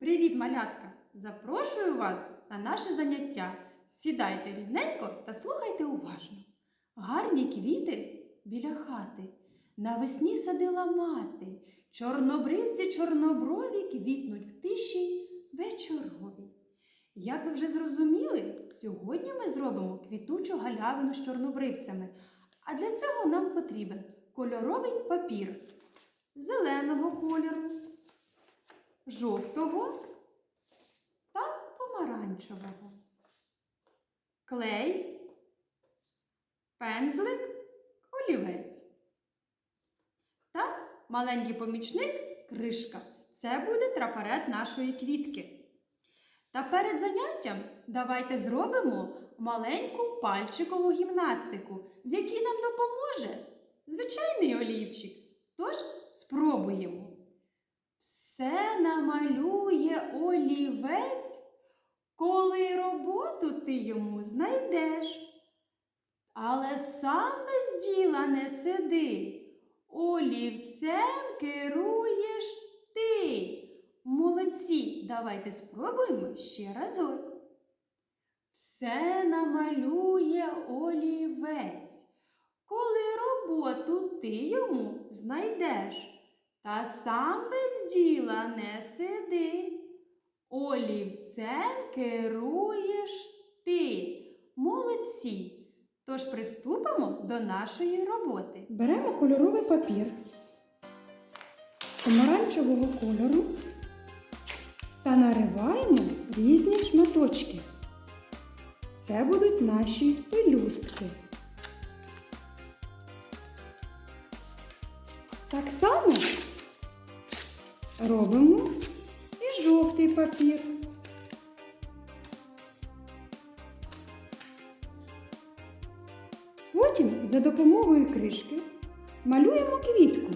Привіт, малятка! Запрошую вас на наше заняття. Сідайте рівненько та слухайте уважно. Гарні квіти біля хати. Навесні садила мати. Чорнобривці чорноброві квітнуть в тиші вечорові. Як ви вже зрозуміли, сьогодні ми зробимо квітучу галявину з чорнобривцями. А для цього нам потрібен кольоровий папір зеленого кольору, жовтого та помаранчевого. Клей, пензлик, олівець. Та маленький помічник кришка. Це буде трафарет нашої квітки. Та перед заняттям давайте зробимо маленьку пальчикову гімнастику, в якій нам допоможе звичайний олівчик. Тож спробуємо. Все намалює олівець, коли роботу ти йому знайдеш. Але сам без діла не сиди, олівцем керуєш ти. Молодці, давайте спробуємо ще разок. Все намалює олівець, коли роботу ти йому знайдеш. Та сам без діла не сиди. Олівцем керуєш ти. Молодці. Тож приступимо до нашої роботи. Беремо кольоровий папір помаранчевого кольору та нариваємо різні шматочки. Це будуть наші пелюстки. Так само робимо і жовтий папір. Потім за допомогою кришки малюємо квітку.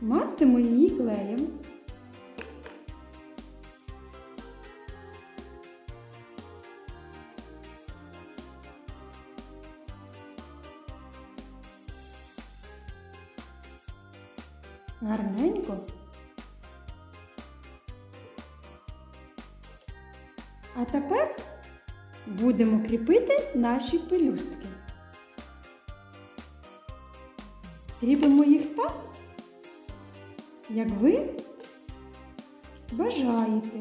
Мастимо її клеєм. Гарненько. А тепер будемо кріпити наші пелюстки. Кріпимо їх так, як ви бажаєте.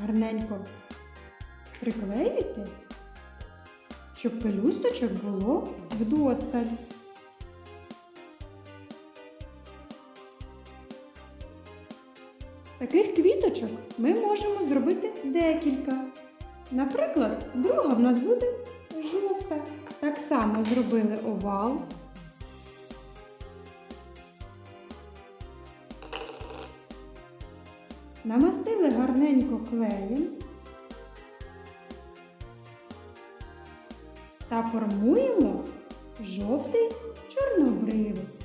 Гарненько приклеюйте, щоб пелюсточок було вдосталь. Таких квіточок ми можемо зробити декілька. Наприклад, друга в нас буде жовта. Так само зробили овал. Намастили гарненько клеєм та формуємо жовтий чорнобривець.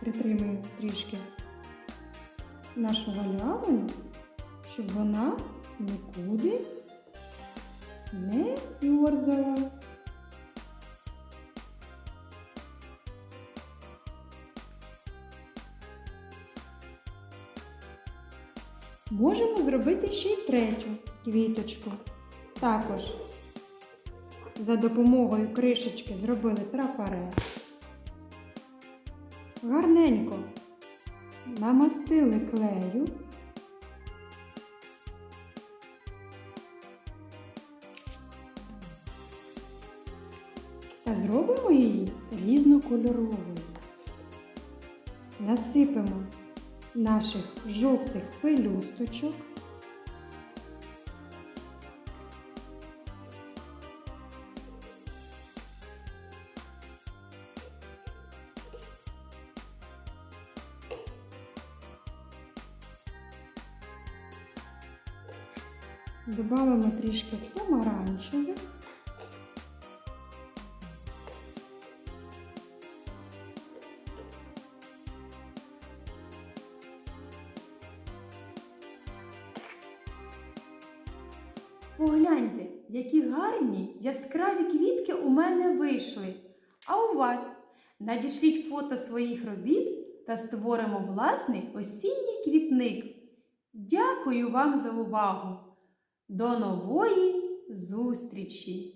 Притримуємо трішки нашу галявину, щоб вона нікуди не юрзала. Можемо зробити ще й третю квіточку. Також за допомогою кришечки зробили трафарет. Гарненько намастили клею. Та зробимо її різнокольоровою. Насипемо наших жовтих пелюсточок. Добавимо трішки помаранчевих. Погляньте, які гарні яскраві квітки у мене вийшли. А у вас надішліть фото своїх робіт та створимо власний осінній квітник. Дякую вам за увагу! До нової зустрічі!